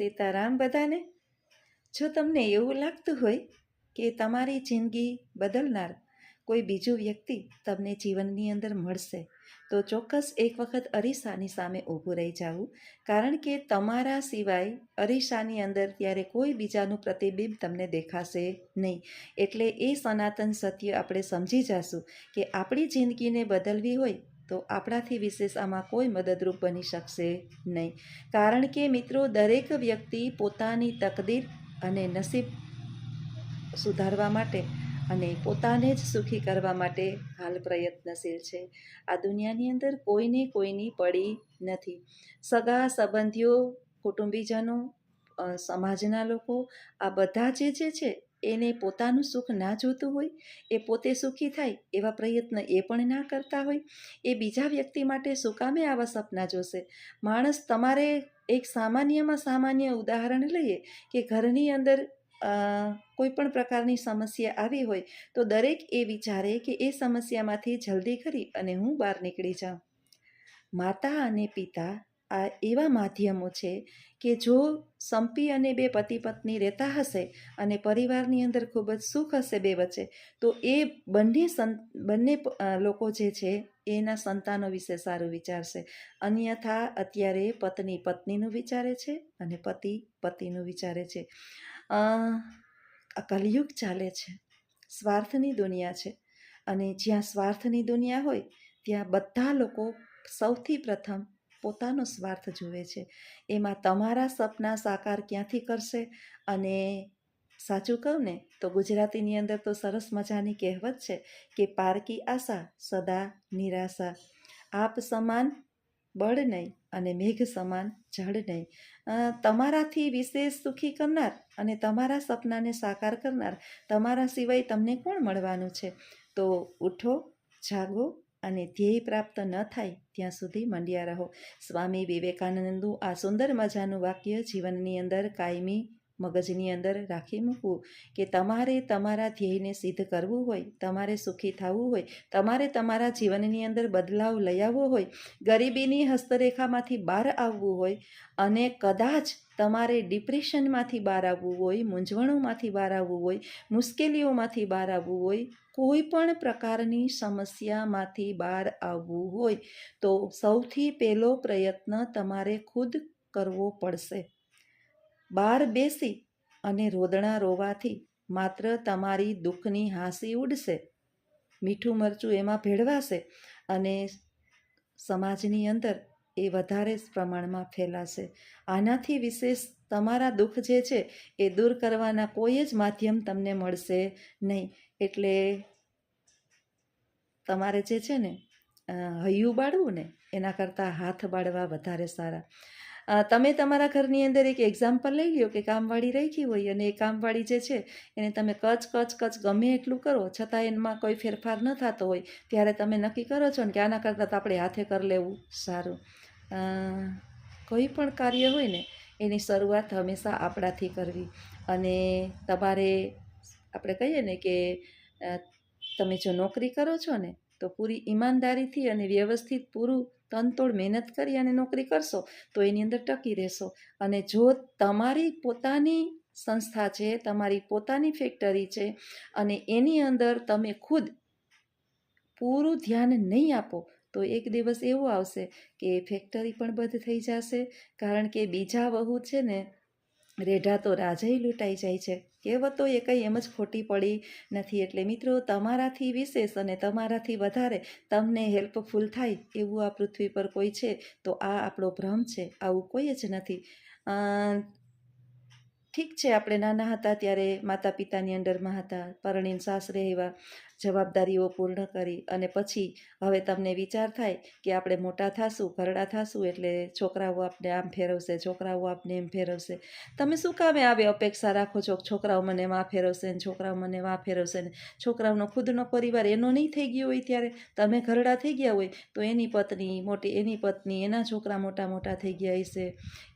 સીતારામ બધાને? જો તમને એવું લાગતું હોય કે તમારી જિંદગી બદલનાર કોઈ બીજું વ્યક્તિ તમને જીવનની અંદર મળશે, તો ચોક્કસ એક વખત અરીસાની સામે ઊભું રહી જાવું. કારણ કે તમારા સિવાય અરીસાની અંદર ત્યારે કોઈ બીજાનું પ્રતિબિંબ તમને દેખાશે નહીં. એટલે એ સનાતન સત્ય આપણે સમજી જશું કે આપણી જિંદગીને બદલવી હોય તો આપણાથી વિશેષ આમાં કોઈ મદદરૂપ બની શકશે નહીં. કારણ કે મિત્રો, દરેક વ્યક્તિ પોતાની તકદીર અને નસીબ સુધારવા માટે અને પોતાને જ સુખી કરવા માટે હાલ પ્રયત્નશીલ છે. આ દુનિયાની અંદર કોઈને કોઈની પડી નથી. સગા સંબંધીઓ, કુટુંબીજનો સમાજના લોકો આ બધા જે છે એને પોતાનું સુખ ના જોતું હોય, એ પોતે સુખી થાય એવા પ્રયત્ન એ પણ ના કરતા હોય, એ બીજા વ્યક્તિ માટે શું કામે આવા સપના જોશે? માણસ તમારે એક સામાન્યમાં સામાન્ય ઉદાહરણ લઈએ કે ઘરની અંદર કોઈ પણ પ્રકારની સમસ્યા આવી હોય, તો દરેક એ વિચારે કે એ સમસ્યામાંથી જલ્દી કરી અને હું બહાર નીકળી જાઉં. માતા અને પિતા આ એવા માધ્યમો છે કે જો સંપી અને બે પતિ પત્ની રહેતા હશે અને પરિવારની અંદર ખૂબ જ સુખ હશે બે વચ્ચે, તો એ બંને સં, બંને લોકો જે છે એના સંતાનો વિશે સારું વિચારશે. અન્યથા અત્યારે પત્ની પત્નીનું વિચારે છે અને પતિ પતિનું વિચારે છે. કલયુગ ચાલે છે. સ્વાર્થની દુનિયા છે અને જ્યાં સ્વાર્થની દુનિયા હોય, ત્યાં બધા લોકો સૌથી પ્રથમ પોતાનો સ્વાર્થ જુએ છે. એમાં તમારા સપના સાકાર ક્યાંથી કરશે? અને સાચું કહું ને, તો ગુજરાતીની અંદર તો સરસ મજાની કહેવત છે કે, પારકી આશા, સદા નિરાશા. આપ સમાન બળ નહીં અને મેઘ સમાન જળ નહીં. તમારાથી વિશેષ સુખી કરનાર અને તમારા સપનાને સાકાર કરનાર તમારા સિવાય તમને કોણ મળવાનું છે? તો ઉઠો, જાગો અને ધ્યેય પ્રાપ્ત ન થાય, ત્યાં સુધી મંડ્યા રહો. સ્વામી વિવેકાનંદનું આ સુંદર મજાનું વાક્ય જીવનની અંદર કાયમી મગજની અંદર રાખી મૂકવું કે તમારે તમારા ધ્યેયને સિદ્ધ કરવું હોય, તમારે સુખી થવું હોય, તમારે તમારા જીવનની અંદર બદલાવ લઈ આવવો હોય, ગરીબીની હસ્તરેખામાંથી બહાર આવવું હોય અને કદાચ તમારે ડિપ્રેશનમાંથી બહાર આવવું હોય, મૂંઝવણોમાંથી બહાર આવવું હોય, મુશ્કેલીઓમાંથી બહાર આવવું હોય, કોઈ પણ પ્રકારની સમસ્યામાંથી બહાર આવવું હોય, તો સૌથી પહેલો પ્રયત્ન તમારે ખુદ કરવો પડશે. બહાર બેસી અને રોદણા રોવાથી માત્ર તમારી દુઃખની હાંસી ઉડશે. મીઠું મરચું એમાં ભેળવાશે અને સમાજની અંદર એ વધારે પ્રમાણમાં ફેલાશે. આનાથી વિશેષ તમારા દુઃખ જે છે એ દૂર કરવાના કોઈ જ માધ્યમ તમને મળશે નહીં. એટલે તમારે જે છે ને હૈયું બાળવું ને, એના કરતાં હાથ બાળવા વધારે સારા. તમે તમારા ઘરની અંદર એક એક્ઝામ્પલ લઈ લ્યો કે કામવાળી રાખી હોય અને એ કામવાળી જે છે, એને તમે કચ કચ કચ ગમે એટલું કરો, છતાં એમાં કોઈ ફેરફાર ન થતો હોય, ત્યારે તમે નક્કી કરો છો ને કે આના કરતાં તો આપણે હાથે કરી લેવું. સારું. કોઈ પણ કાર્ય હોય ને, એની શરૂઆત હંમેશા આપણાથી કરવી. અને તમારે, આપણે કહીએ ને કે તમે જો નોકરી કરો છો ને તો પૂરી ઈમાનદારીથી અને વ્યવસ્થિત પૂરું તનતોડ મહેનત કરી અને નોકરી કરશો, તો એની અંદર ટકી રહેશો. અને જો તમારી પોતાની સંસ્થા છે, તમારી પોતાની ફેક્ટરી છે અને એની અંદર તમે ખુદ પૂરું ધ્યાન નહીં આપો, તો એક દિવસ એવો આવશે કે ફેક્ટરી પણ બંધ થઈ જશે. કારણ કે બીજા વહુ છે ને, રેઢા તો રાજય લૂંટાઈ જાય છે. કહેવતો એ કંઈ એમ જ ખોટી પડી નથી. એટલે મિત્રો, તમારાથી વિશેષ અને તમારાથી વધારે તમને હેલ્પફુલ થાય એવું આ પૃથ્વી પર કોઈ છે, તો આ આપણો ભ્રમ છે. આવું કોઈ જ નથી. ઠીક છે, આપણે નાના હતા ત્યારે માતા પિતાની અંડરમાં હતા, પરણીને સાસરે એવા જવાબદારીઓ પૂર્ણ કરી અને પછી હવે તમને વિચાર થાય કે આપણે મોટા થાશું, ઘરડા થાશું એટલે છોકરાઓ આપને આમ ફેરવશે, છોકરાઓ આપને એમ ફેરવશે. તમે શું કામે આવે અપેક્ષા રાખો છો છોકરાઓ મને વાં ફેરવશે ને છોકરાઓ મને વાં ફેરવશે ને? છોકરાઓનો ખુદનો પરિવાર એનો નહીં થઈ ગયો હોય ત્યારે? તમે ઘરડા થઈ ગયા હોય તો એની પત્ની મોટી, એની પત્ની, એના છોકરા મોટા મોટા થઈ ગયા હશે.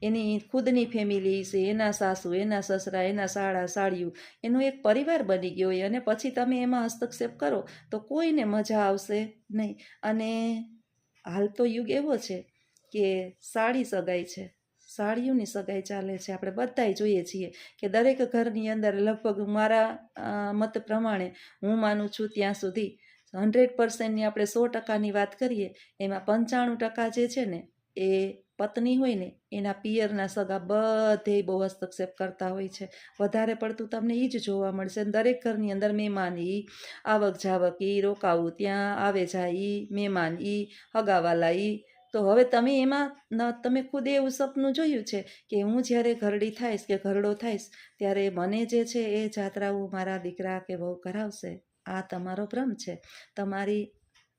એની ખુદની ફેમિલી હશે, એના સાસુ, એના સસરા, એના સાળા સાળિયું એનો એક પરિવાર બની ગયો હોય અને પછી તમે એમાં હસ્તક્ષેપ કરો, તો કોઈને મજા આવશે નહીં. અને હાલ તો યુગ એવો છે કે સાડી સગાઈ છે. સાડીઓની સગાઈ ચાલે છે. આપણે બધાય જોઈએ છીએ કે દરેક ઘરની અંદર લગભગ મારા મત પ્રમાણે હું માનું છું ત્યાં સુધી હંડ્રેડ પર્સન્ટની આપણે સો ટકાની વાત કરીએ, એમાં પંચાણું ટકા જે છે ને એ પત્ની હોય ને, એના પિયરના સગા બધે બહુ હસ્તક્ષેપ કરતા હોય છે. વધારે પડતું તમને એ જ જોવા મળશે દરેક ઘરની અંદર મહેમાન ઈ, આવક જાવક ઈ, રોકાવું ત્યાં, આવે જાય ઈ, મહેમાન ઈ, હગાવાલા ઈ. તો હવે તમે એમાં તમે ખુદ એવું સપનું જોયું છે કે હું જ્યારે ઘરડી થઈશ કે ઘરડો થઈશ, ત્યારે મને જે છે એ જાત્રાઓ મારા દીકરા કે વહુ કરાવશે? આ તમારો ભ્રમ છે. તમારી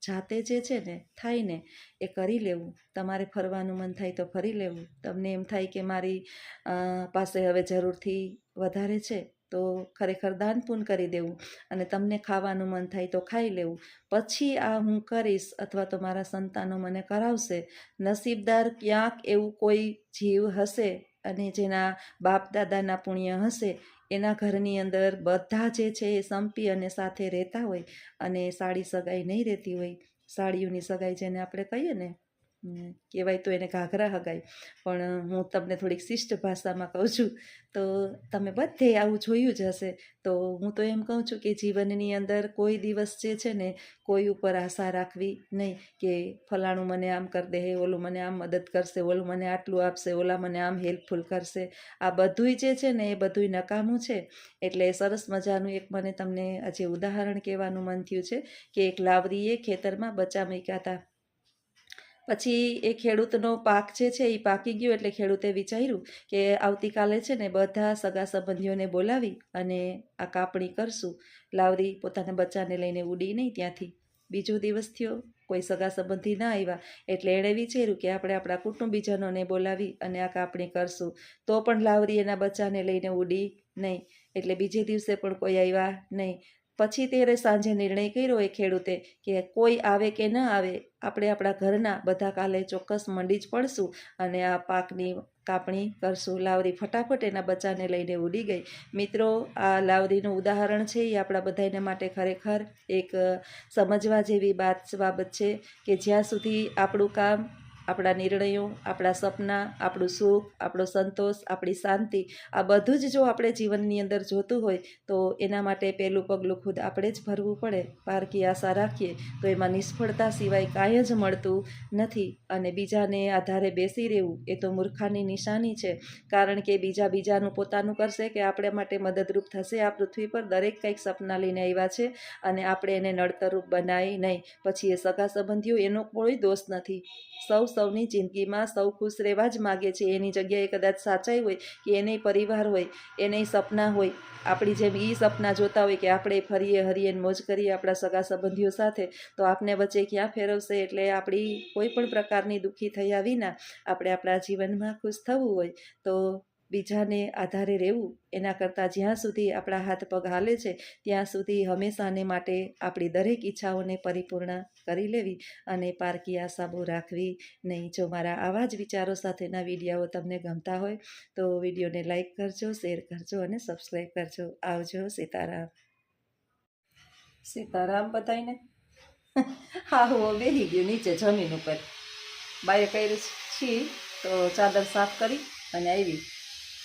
જાતે જે છે ને થાય ને એ કરી લેવું. તમારે ફરવાનું મન થાય તો ફરી લેવું. તમને એમ થાય કે મારી પાસે હવે જરૂરથી વધારે છે, તો ખરેખર દાન પૂન કરી દેવું અને તમને ખાવાનું મન થાય તો ખાઈ લેવું. પછી આ હું કરીશ અથવા તો મારા સંતાનો મને કરાવશે, નસીબદાર ક્યાંક એવું કોઈ જીવ હશે અને જેના બાપ દાદાના પુણ્ય હશે, એના ઘરની અંદર બધા જે છે એ સંપી અને સાથે રહેતા હોય અને સાડી સગાઈ નહીં રહેતી હોય. સાડીઓની સગાઈ જેને આપણે કહીએ ને કહેવાય તો એને ઘાઘરા હગાય. પણ હું તમને થોડીક શિષ્ટ ભાષામાં કહું છું, તો તમે બધે આવું જોયું જ હશે. તો હું તો એમ કહું છું કે જીવનની અંદર કોઈ દિવસ જે છે ને, કોઈ ઉપર આશા રાખવી નહીં કે ફલાણું મને આમ કરી દે, ઓલું મને આમ મદદ કરશે, ઓલું મને આટલું આપશે, ઓલા મને આમ હેલ્પફુલ કરશે. આ બધુંય જે છે ને, એ બધુંય નકામું છે. એટલે સરસ મજાનું એક મને તમને આજે ઉદાહરણ કહેવાનું મન થયું છે કે એક લાવરીએ ખેતરમાં બચા મૂક્યા હતા. પછી એ ખેડૂતનો પાક જે છે એ પાકી ગયો એટલે ખેડૂતે વિચાર્યું કે આવતીકાલે છે ને બધા સગા સંબંધીઓને બોલાવી અને આ કાપણી કરશું. લાવરી પોતાના બચ્ચાને લઈને ઉડી નહીં ત્યાંથી. બીજો દિવસ થયો. કોઈ સગા સંબંધી ના આવ્યા. એટલે એણે વિચાર્યું કે આપણે આપણા કુટુંબીજનોને બોલાવી અને આ કાપણી કરશું. તો પણ લાવરી એના બચ્ચાને લઈને ઉડી નહીં. એટલે બીજે દિવસે પણ કોઈ આવ્યા નહીં. પછી ત્યારે સાંજે નિર્ણય કર્યો એ ખેડૂતે કે કોઈ આવે કે ન આવે, આપણે આપણા ઘરના બધા કાલે ચોક્કસ મંડી જ પડશું અને આ પાકની કાપણી કરશું. લાવરી ફટાફટ એના બચ્ચાને લઈને ઉડી ગઈ. મિત્રો, આ લાવરીનું ઉદાહરણ છે એ આપણા બધાને માટે ખરેખર એક સમજવા જેવી બાત બાબત છે કે જ્યાં સુધી આપણું કામ આપણા નિર્ણયો, આપણા સપના, આપણું સુખ, આપણો સંતોષ, આપણી શાંતિ, આ બધું જ જો આપણે જીવનની અંદર જોતું હોય, તો એના માટે પહેલું પગલું ખુદ આપણે જ ભરવું પડે. પારકી આશા રાખીએ તો એમાં નિષ્ફળતા સિવાય કાંઈ જ મળતું નથી. અને બીજાને આધારે બેસી રહેવું એ તો મૂર્ખાની નિશાની છે. કારણ કે બીજા બીજાનું પોતાનું કરશે કે આપણે માટે મદદરૂપ થશે આ પૃથ્વી પર. દરેક કંઈક સપના લઈને આવ્યા છે અને આપણે એને નડતરૂપ બનાવી નહીં. પછી એ સગા સંબંધીઓ એનો કોઈ દોષ નથી. સૌ સૌની જિંદગીમાં સૌ ખુશ રહેવા જ માગે છે. એની જગ્યાએ કદાચ સાચાઈ હોય કે એને પરિવાર હોય, એને સપના હોય. આપણી જેમ એ સપના જોતા હોય કે આપણે ફરીએ હરીએ મોજ કરીએ આપણા સગા સંબંધીઓ સાથે, તો આપને વચ્ચે ક્યાં ફેરવશે? એટલે આપણી કોઈ પણ પ્રકારની દુઃખી થયા વિના આપણે આપણા જીવનમાં ખુશ થવું હોય. તો બીજાને આધારે રહેવું, એના કરતાં જ્યાં સુધી આપણા હાથ પગ હાલે છે, ત્યાં સુધી હંમેશાને માટે આપણી દરેક ઈચ્છાઓને પરિપૂર્ણ કરી લેવી અને પારકી આશાબો રાખવી નહીં. જો મારા આવા જ વિચારો સાથેના વીડિયો તમને ગમતા હોય, તો વિડીયોને લાઈક કરજો, શેર કરજો અને સબસ્ક્રાઈબ કરજો. આવજો સીતારામ. સીતારામ બધાને હા, હું બેસી ગયું નીચે જમીન ઉપર. બાય કરી છી તો ચાદર સાફ કરી અને આવી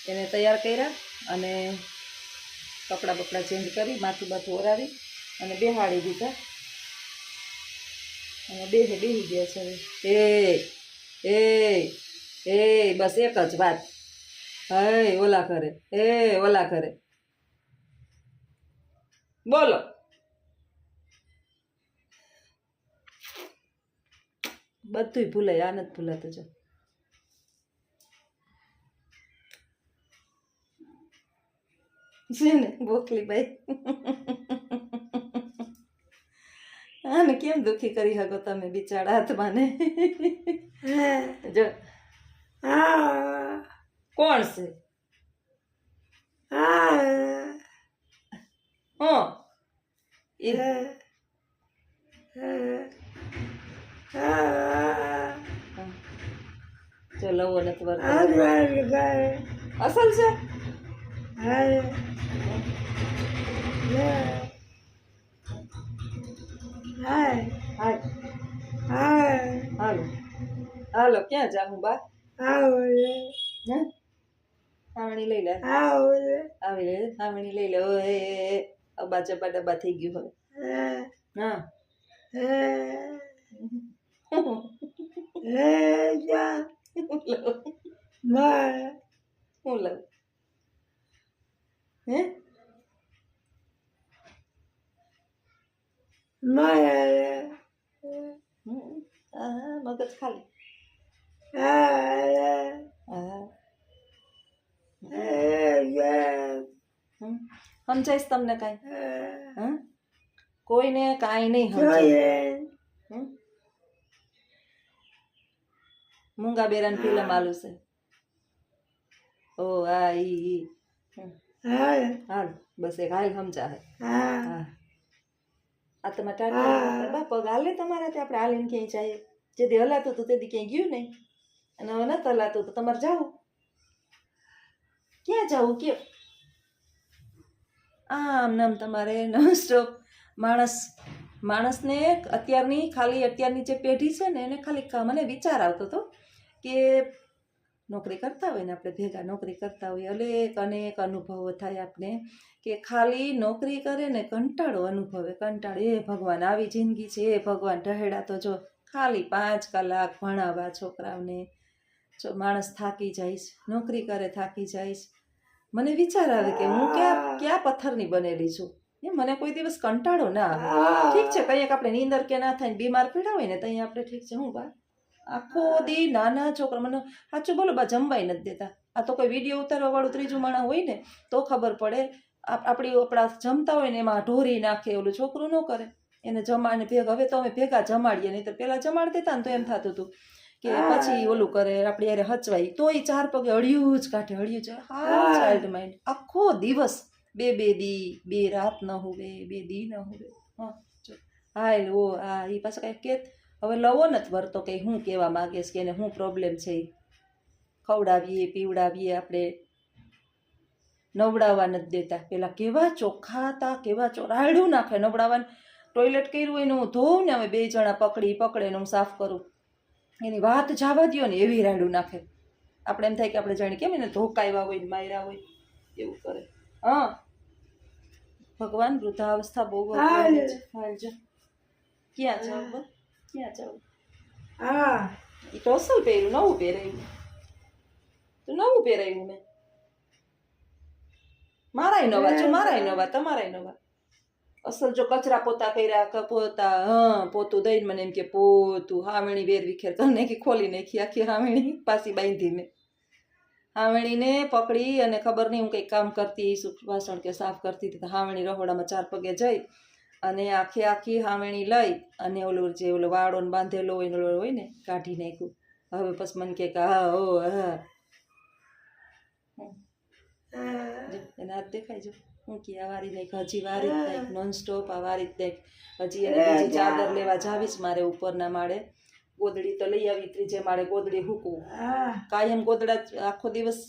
એને તૈયાર કર્યા અને કપડાં બપડા ચેન્જ કરી, માથું બાથું ઓરાવી અને બેહાડી દીધા. અને બેહે બેહી ગયા છે હવે. એ એ એ, બસ એક જ વાત. હે ઓલા કરે એ, ઓલા કરે બોલો. બધુંય ભૂલાય, આ નથી ભૂલાતું જો. છે ને ભાઈ આને કેમ દુખી કરી શકો તમે બિચારા આત્માને જો કોણ છે હો એ જો લવો નથી વર્તો અસલ છે હાલ હાલો હાલો ક્યાં જાઉં બા હે હાવણી લઈ લે આવે આવી લે હાવણી લઈ લે ઓય અબા ચબા ડબ્બા થઈ ગયું હવે હા હું લઉં હું લઉં હે હમ. હા મગજ ખાલી. સમજાઈશ તમને કાંઈ હા કોઈને કાંઈ નહીં સમજાય મૂંગા બેરાની ફિલ્મ આલુ છે ઓ આ ઈ હાલ બસ એક હાલ સમજા હા. આ તમે ટાટા બા પગ હાલે તમારા ત્યાં આપણે હાલીને ક્યાંય જાય. જે દે હલાતું હતું તે દી ક્યાંય ગયું નહીં. અને હવે નથી હલાતું તો તમારે જાવું? ક્યાં જાવું કે આમ નામ તમારે નોન સ્ટોપ માણસ માણસને અત્યારની ખાલી અત્યારની જે પેઢી છે ને એને ખાલી મને વિચાર આવતો હતો કે નોકરી કરતા હોય ને આપણે ભેગા નોકરી કરતા હોઈએ, અનેક અનેક અનુભવો થાય આપણે કે ખાલી નોકરી કરે ને કંટાળો અનુભવે, કંટાળો. એ ભગવાન આવી જિંદગી છે, એ ભગવાન ઢહેડા તો જો ખાલી પાંચ કલાક ભણાવવા છોકરાઓને. જો માણસ થાકી જઈશ, નોકરી કરે થાકી જઈશ. મને વિચાર આવે કે હું ક્યાં ક્યાં પથ્થરની બનેલી છું? એ મને કોઈ દિવસ કંટાળો ના આવે. ઠીક છે, કંઈક આપણે નીંદર કે ના થાય બીમાર પીડા હોય ને તો અહીંયા આપણે ઠીક છે. હું બા આખો દી નાના છોકરા મને સાચું બોલો બા જમવાય નથી દેતા. આ તો કોઈ વીડિયો ઉતારવા વાળું ત્રીજું માણા હોય ને તો ખબર પડે. આપણી આપણા જમતા હોય ને એમાં ઢોરી નાખે ઓલું છોકરું ન કરે. એને જમાડને ભેગા હવે તો અમે ભેગા જમાડીએ નહીં તો પહેલાં જમાડ દેતા ને તો એમ થતું હતું કે પછી ઓલું કરે આપણે યારે હચવાય. તોય ચાર પગે હળિયું જ કાઢે હળિયું જ. હા ચાઇલ્ડ માઇન્ડ આખો દિવસ બે બે દી બે રાત ન હોવે બે દી ન હોવે. હા હાલ ઓ આ એ પાછા કાંઈ કે હવે લવો નથી વરતો કે હું કહેવા માગે છે કે એને શું પ્રોબ્લેમ છે? ખવડાવીએ પીવડાવીએ આપણે. નવડાવવા નથી દેતા. પેલા કેવા ચોખ્ખા હતા કેવા ચો રાયડું નાખે નવડાવવાનું. ટોયલેટ કર્યું હોય ને હું ધોઉં ને હવે બે જણા પકડી પકડે ને હું સાફ કરું. એની વાત જવા દો ને એવી રાયડું નાખે. આપણે એમ થાય કે આપણે જાણે કેમ એને ધોકાવ્યા હોય ને માર્યા હોય. એવું કરે. હા. ભગવાન વૃદ્ધાવસ્થા બહુ છે. ક્યાં જાવ બા? ક્યાં જાવ એ તો અસલ પહેર્યું નવું પહેરાયું તો નવું પહેરાયું મેં મારાય નવા છો મારાય નવા તમારાય નવા અસલ જો કચરા પોતા કર્યા પોતા હા પોતું દઈને મને એમ કે પોતું હાવણી વેર વિખેર તો નાખી ખોલી નાખી આખી હાવણી પાછી બાંધી મેં હાવણીને પકડી અને ખબર નહીં હું કંઈક કામ કરતી વાસણ કે સાફ કરતી હતી તો હાવણી રહોડામાં ચાર પગે જઈ અને આખી આખી હાવણી લઈ અને ઓલું જે ઓલો વાળો બાંધેલો હોય ઓલો હોય ને કાઢી નાખ્યું. હવે પછી મને કે હા ઓ હા. એને હાથ દેખાય જો. હું કે આ વારી નાખ હજી વારી જ નાખ નોન સ્ટોપ આ વારી જ નાખ હજી એને બીજી ચાદર લેવા જાવીશ મારે ઉપરના માળે. ગોદડી તો લઈ આવી ત્રીજે માળે ગોદડી હૂકવું કાયમ ગોદડા આખો દિવસ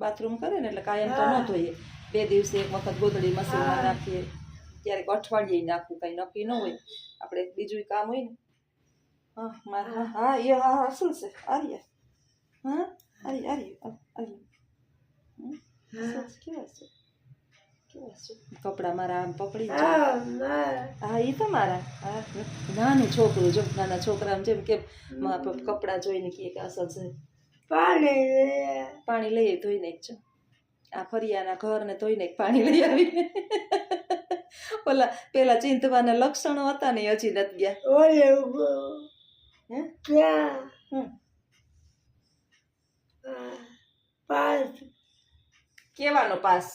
બાથરૂમ કરે ને એટલે કાયમ તો ન ધોઈએ. બે દિવસે એક વખત ગોદડી મશીનમાં નાખીએ. ક્યારેક અઠવાડિયે નાખવું કાંઈ નક્કી ન હોય. આપણે બીજું કામ હોય ને. હા મારે હા હા એ હા હા અસલ છે? આર્ય. હા? આર્ય આર્ય આર્ય કેવા છે? કપડાં મારા આમ પકડી હા એ તો મારા. નાનું છોકરું જો નાના છોકરા જેમ કે કપડાં જોઈને કે અસલ છે. પાણી લઈએ ધોઈ નાખજો આ ફરિયાના ઘરને ધોઈ નાખ પાણી લઈ આવી ઓલા પેલા ચિંતવાના લક્ષણો હતા ને હજી નથી ગયા. હે? પાસ. કેવાનો પાસ?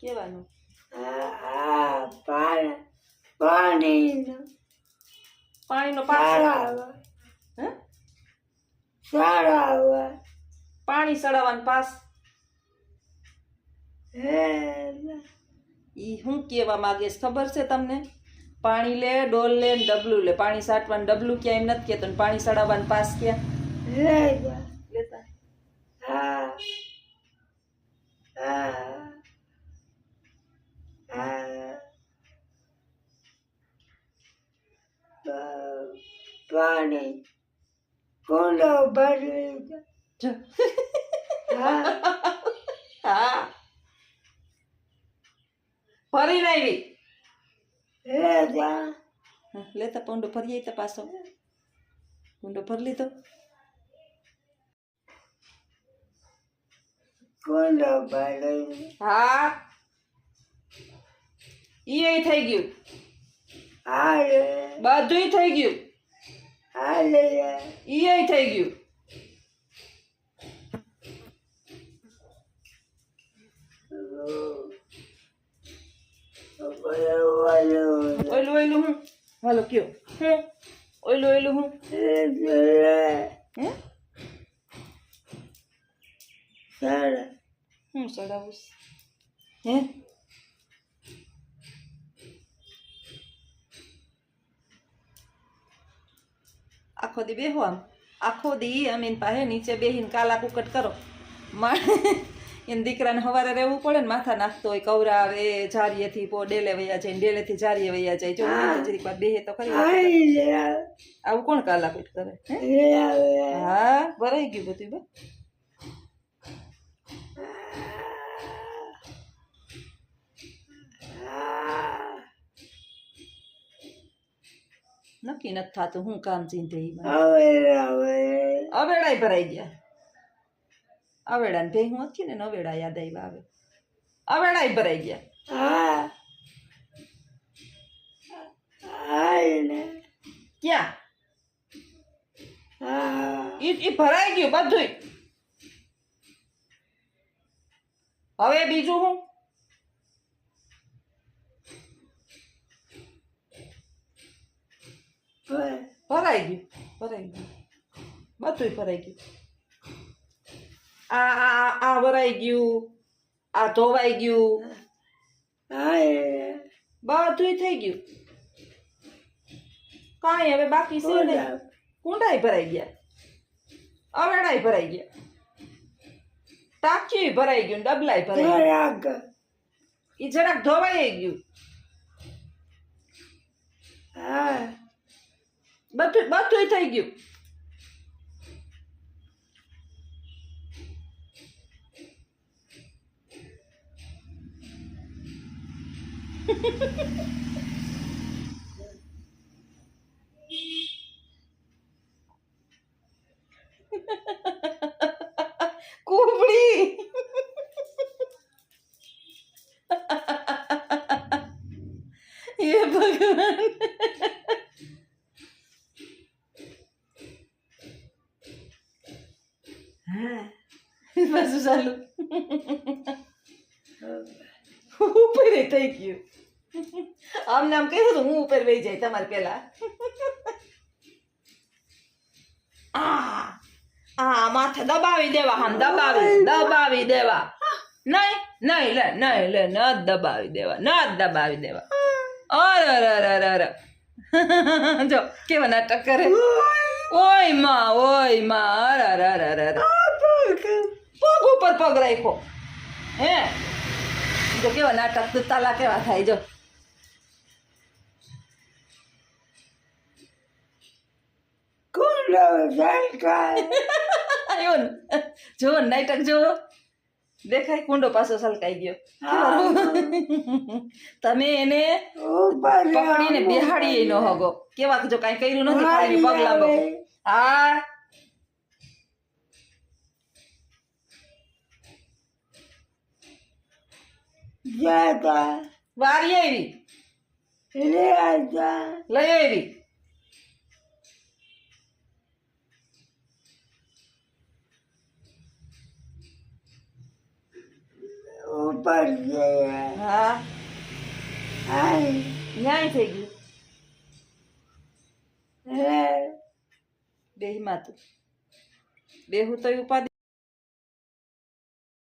કેવાનો? પાણીનો પાસ? હે? પાણી સડાવવાનો પાસ? ઈ શું કહેવા માગે છે ખબર છે તમને? પાણી લે ડોલ લે ને ડબલું લે. પાણી સાટવાનું ડબલું ક્યાં એમ નથી કહેતો પાણી સડાવવાનું પાસ ક્યાં? લેતા. પાણી. કુંડો ભરી હા. હા. ફરીને આવી લેતા પોંડો ફરી આવી પાછો. પોંડો ફરી લીધો. હા. ઈ થઈ ગયું. બધુંય થઈ ગયું. ઈ થઈ ગયું. ઓયલું ઓયલું હું? હાલો કયો? હું? ઓયલું ઓયલું હું? હે? હું સડાવું હે? આખો દી બેહો આમ. આખો દી અમીન પાસે નીચે બેહીને કાલા કુકટ કરો. મા એને દીકરાને સવારે રહેવું પડે ને માથા નાખતો હોય કવરાવે જારીએથી પો ડેલે વયા જાય ને ડેલેથી જારીએ વયા જાય. જો જરીક વાર બેહે તો ખરી આવું કોણ કાલા કુટ કરે હે? હા ભરાઈ ગયું બધું બા નક્કી નથી થતું હું કામ ચીંધે ઈ મને. અવેડાય ભરાઈ ગયા. અવેડા ને ભેગું હતી ને અવેડા યાદ આવ્યા આવે અવેડા ભરાઈ ગયા. ક્યાં? ઈ ઈ ભરાઈ ગયું બધુંય. હવે બીજું હું? ભરાઈ ગયું. ભરાઈ ગયું. બધુંય ભરાઈ ગયું. આ આ ભરાઈ ગયું આ ધોવાઈ ગયું. બધુંય થઈ ગયું. કાંઈ હવે બાકી છે ને કુંડાઈ ભરાઈ ગયા. અવેડાઈ ભરાઈ ગયા. ટાંકી ભરાઈ ગયું ડબલાય ભરાઈ ગયું. એ જરાક ધોવાઈ ગયું. બધું બધું થઈ ગયું. Ha ha ha. કહ્યું તો હું ઉપર વહી જાય તમારે પેલા આ આ માથે દબાવી દેવા આમ દબાવી દબાવી દેવા નહીં નહીં લે નહીં લે ન જ દબાવી દેવા ન જ દબાવી દેવા અરે અરે અરે અરે અરે જો કેવા નાટક કરે ઓયમાં ઓયમાં અરે અરે અરે અરે અરે પગ ઉપર પગ રાખ્યો હે જો કેવા નાટક તો તાલા કેવા થાય જો જુઓ નાટક જુઓ દેખાય કુંડો પાછો સલકાઈ ગયો. તમે એને પકડીને બેહાડી ન હગો. કેવા જો કાંઈ કર્યું નથી ખાલી પગ લાંબો હા. વારી આવી. લઈ આવી. હા. ન્યાય થઈ ગયું. બેહીમાં તું. બેહું તો ઉપાધિ